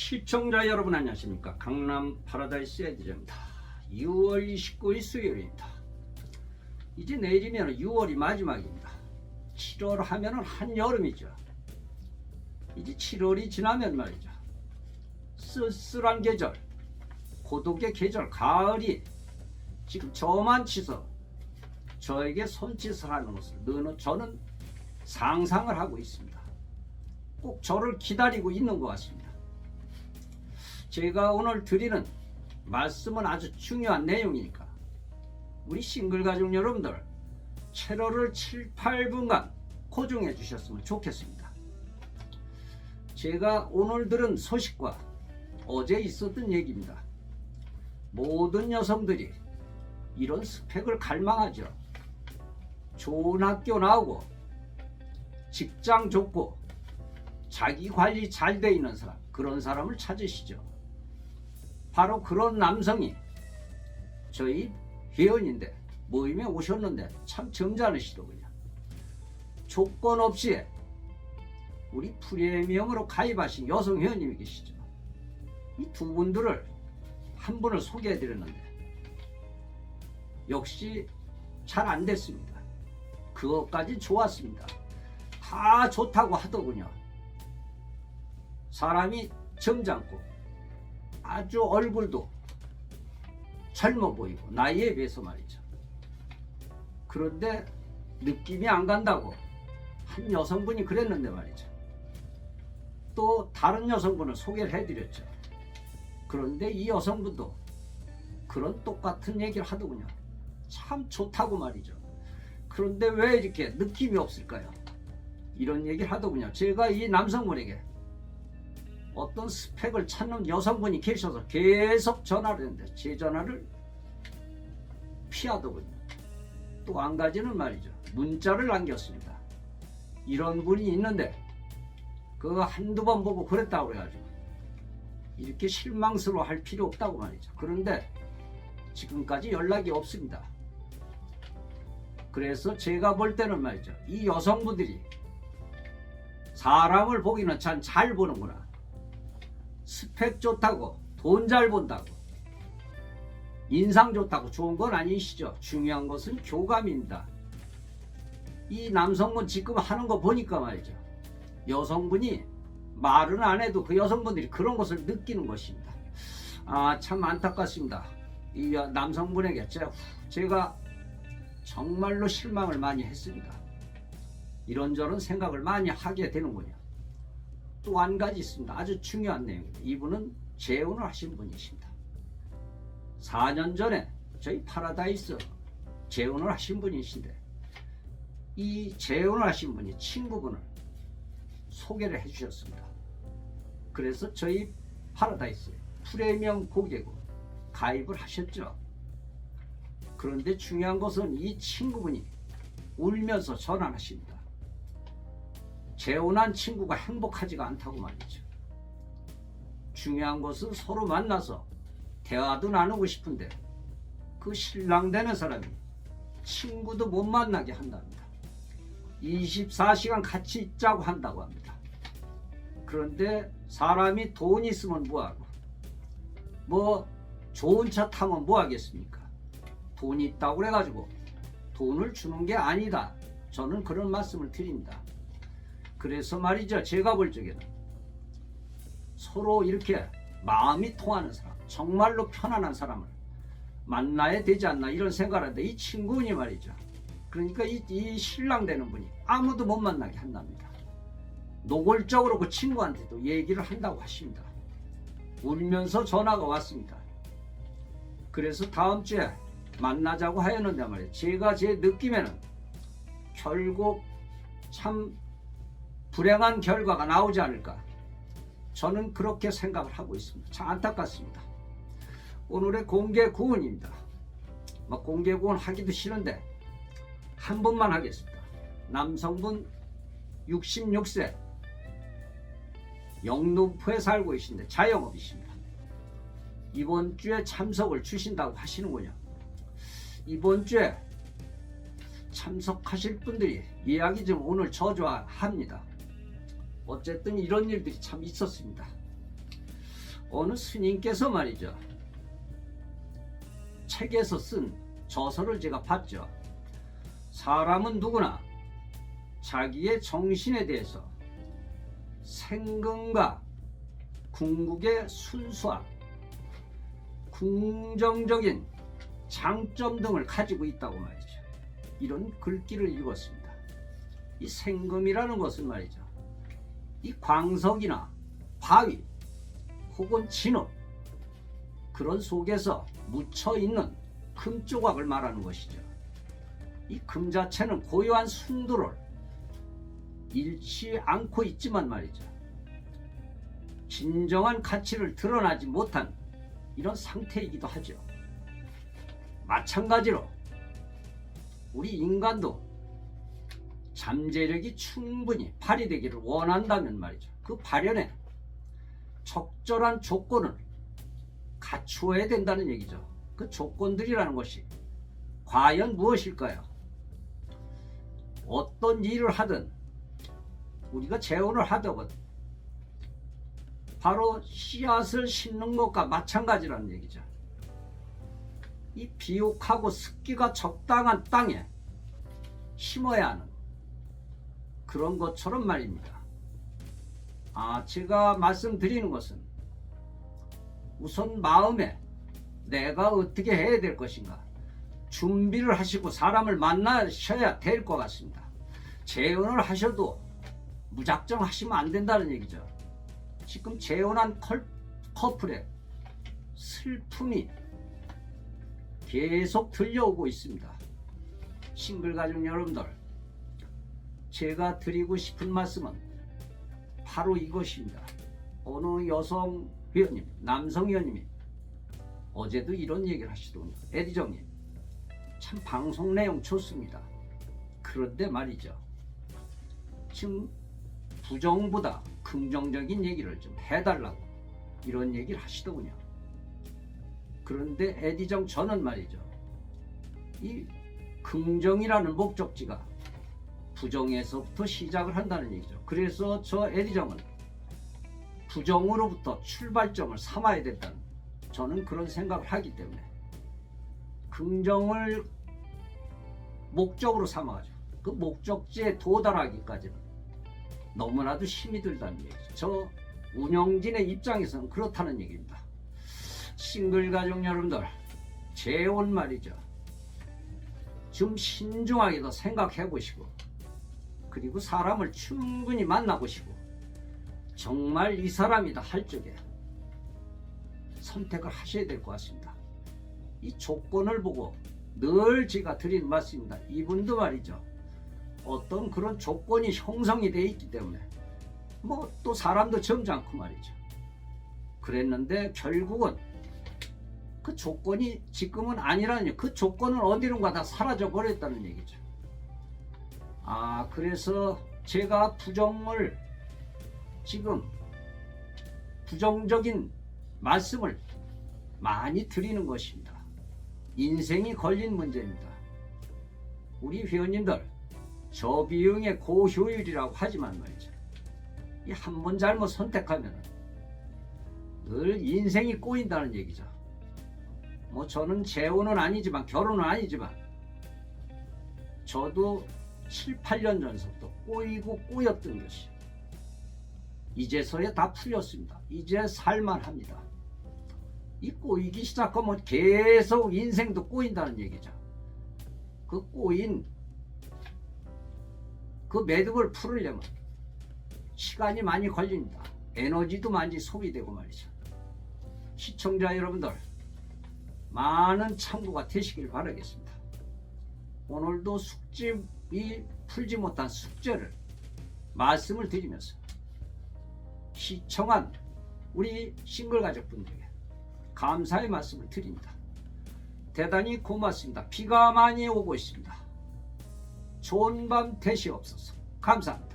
시청자 여러분 안녕하십니까? 강남 파라다이스 에디저입니다. 6월 29일 수요일입니다. 이제 내일이면 6월이 마지막입니다. 7월 하면은 한여름이죠. 이제 7월이 지나면 말이죠. 쓸쓸한 계절 고독의 계절 가을이 지금 저만 치서 저에게 손짓을 하는 것을 너는 저는 상상을 하고 있습니다. 꼭 저를 기다리고 있는 것 같습니다 제가 오늘 드리는 말씀은 아주 중요한 내용이니까 우리 싱글 가족 여러분들 채로를 7, 8분간 고정해 주셨으면 좋겠습니다. 제가 오늘 들은 소식과 어제 있었던 얘기입니다. 모든 여성들이 이런 스펙을 갈망하죠. 좋은 학교 나오고 직장 좋고 자기 관리 잘 돼 있는 사람 그런 사람을 찾으시죠. 바로 그런 남성이 저희 회원인데 모임에 오셨는데 참 점잖으시더군요. 조건 없이 우리 프리미엄으로 가입하신 여성 회원님이 계시죠. 이 두 분들을 한 분을 소개해 드렸는데 역시 잘 안 됐습니다. 그것까지 좋았습니다. 다 좋다고 하더군요. 사람이 점잖고 아주 얼굴도 젊어 보이고 나이에 비해서 말이죠. 그런데 느낌이 안 간다고 한 여성분이 그랬는데 말이죠. 또 다른 여성분을 소개를 해드렸죠. 그런데 이 여성분도 그런 똑같은 얘기를 하더군요. 참 좋다고 말이죠. 그런데 왜 이렇게 느낌이 없을까요? 이런 얘기를 하더군요. 제가 이 남성분에게 어떤 스펙을 찾는 여성분이 계셔서 계속 전화를 했는데 제 전화를 피하더군요. 또 한 가지는 말이죠. 문자를 남겼습니다. 이런 분이 있는데 그거 한두 번 보고 그랬다고 그래가지고 이렇게 실망스러워 할 필요 없다고 말이죠. 그런데 지금까지 연락이 없습니다. 그래서 제가 볼 때는 말이죠. 이 여성분들이 사람을 보기는 참 잘 보는구나. 스펙 좋다고 돈 잘 본다고 인상 좋다고 좋은 건 아니시죠. 중요한 것은 교감입니다. 이 남성분 지금 하는 거 보니까 말이죠. 여성분이 말은 안 해도 그 여성분들이 그런 것을 느끼는 것입니다. 아, 참 안타깝습니다. 이 남성분에게 제가, 정말로 실망을 많이 했습니다. 이런저런 생각을 많이 하게 되는군요. 또 한 가지 있습니다. 아주 중요한 내용입니다. 이분은 재혼을 하신 분이십니다. 4년 전에 저희 파라다이스 재혼을 하신 분이신데 이 재혼을 하신 분이 친구분을 소개를 해주셨습니다. 그래서 저희 파라다이스 프리미엄 고객으로 가입을 하셨죠. 그런데 중요한 것은 이 친구분이 울면서 전화하십니다. 재혼한 친구가 행복하지가 않다고 말이죠. 중요한 것은 서로 만나서 대화도 나누고 싶은데 그 신랑 되는 사람이 친구도 못 만나게 한답니다. 24시간 같이 있자고 한다고 합니다. 그런데 사람이 돈 있으면 뭐하고 뭐 좋은 차 타면 뭐 하겠습니까? 돈이 있다고 그래가지고 돈을 주는 게 아니다. 저는 그런 말씀을 드립니다. 그래서 말이죠. 제가 볼 적에는 서로 이렇게 마음이 통하는 사람, 정말로 편안한 사람을 만나야 되지 않나 이런 생각을 하는데 이 친구분이 말이죠. 그러니까 이, 이 신랑 되는 분이 아무도 못 만나게 한답니다. 노골적으로 그 친구한테도 얘기를 한다고 하십니다. 울면서 전화가 왔습니다. 그래서 다음 주에 만나자고 하였는데 말이에요. 제가 제 느낌에는 결국 참 불행한 결과가 나오지 않을까. 저는 그렇게 생각을 하고 있습니다. 참 안타깝습니다. 오늘의 공개 구원입니다. 뭐 공개 구원 하기도 싫은데 한 번만 하겠습니다. 남성분 66세 영등포에 살고 계신데 자영업이십니다. 이번 주에 참석을 주신다고 하시는군요. 이번 주에 참석하실 분들이 이야기 좀 오늘 저조합니다. 어쨌든 이런 일들이 참 있었습니다. 어느 스님께서 말이죠. 책에서 쓴 저서를 제가 봤죠. 사람은 누구나 자기의 정신에 대해서 생근과 궁극의 순수함, 긍정적인 장점 등을 가지고 있다고 말이죠. 이런 글귀를 읽었습니다. 이 생금이라는 것은 말이죠. 이 광석이나 바위 혹은 진흙 그런 속에서 묻혀 있는 금 조각을 말하는 것이죠. 이 금 자체는 고요한 순도를 잃지 않고 있지만 말이죠. 진정한 가치를 드러나지 못한 이런 상태이기도 하죠. 마찬가지로 우리 인간도 잠재력이 충분히 발휘되기를 원한다면 말이죠. 그 발현에 적절한 조건을 갖추어야 된다는 얘기죠. 그 조건들이라는 것이 과연 무엇일까요? 어떤 일을 하든 우리가 재혼을 하든 바로 씨앗을 심는 것과 마찬가지라는 얘기죠. 이 비옥하고 습기가 적당한 땅에 심어야 하는 그런 것처럼 말입니다. 아, 제가 말씀드리는 것은 우선 마음에 내가 어떻게 해야 될 것인가 준비를 하시고 사람을 만나셔야 될 것 같습니다. 재혼을 하셔도 무작정 하시면 안 된다는 얘기죠. 지금 재혼한 컬- 커플의 슬픔이 계속 들려오고 있습니다. 싱글 가족 여러분들, 제가 드리고 싶은 말씀은 바로 이것입니다. 어느 여성 회원님, 남성 회원님이 어제도 이런 얘기를 하시더군요. 에디정님, 참 방송 내용 좋습니다. 그런데 말이죠. 지금 부정보다 긍정적인 얘기를 좀 해달라고 이런 얘기를 하시더군요. 그런데 에디정 저는 말이죠. 이 긍정이라는 목적지가 부정에서부터 시작을 한다는 얘기죠. 그래서 저 에디정은 부정으로부터 출발점을 삼아야 된다는 저는 그런 생각을 하기 때문에 긍정을 목적으로 삼아가지고 그 목적지에 도달하기까지는 너무나도 힘이 들다는 얘기죠. 저 운영진의 입장에서는 그렇다는 얘기입니다. 싱글 가족 여러분들, 재혼 말이죠. 좀 신중하게 더 생각해 보시고, 그리고 사람을 충분히 만나보시고, 정말 이 사람이다 할 적에 선택을 하셔야 될 것 같습니다. 이 조건을 보고 늘 제가 드리는 말씀입니다. 이분도 말이죠. 어떤 그런 조건이 형성이 돼 있기 때문에 뭐 또 사람도 점잖고 말이죠. 그랬는데 결국은 그 조건이 지금은 아니라니 그 조건은 어디론가 다 사라져 버렸다는 얘기죠. 아 그래서 제가 부정을 지금 부정적인 말씀을 많이 드리는 것입니다. 인생이 걸린 문제입니다. 우리 회원님들 저비용의 고효율이라고 하지만 말이죠. 이 한 번 잘못 선택하면 늘 인생이 꼬인다는 얘기죠. 뭐 저는 재혼은 아니지만 결혼은 아니지만 저도 7, 8년 전부터 꼬이고 꼬였던 것이 이제서야 다 풀렸습니다. 이제 살만합니다. 이 꼬이기 시작하면 계속 인생도 꼬인다는 얘기죠. 그 꼬인 그 매듭을 풀으려면 시간이 많이 걸립니다. 에너지도 많이 소비되고 말이죠. 시청자 여러분들 많은 참고가 되시길 바라겠습니다. 오늘도 숙집이 풀지 못한 숙제를 말씀을 드리면서 시청한 우리 싱글 가족분들에게 감사의 말씀을 드립니다. 대단히 고맙습니다. 비가 많이 오고 있습니다. 좋은 밤 되시옵소서. 감사합니다.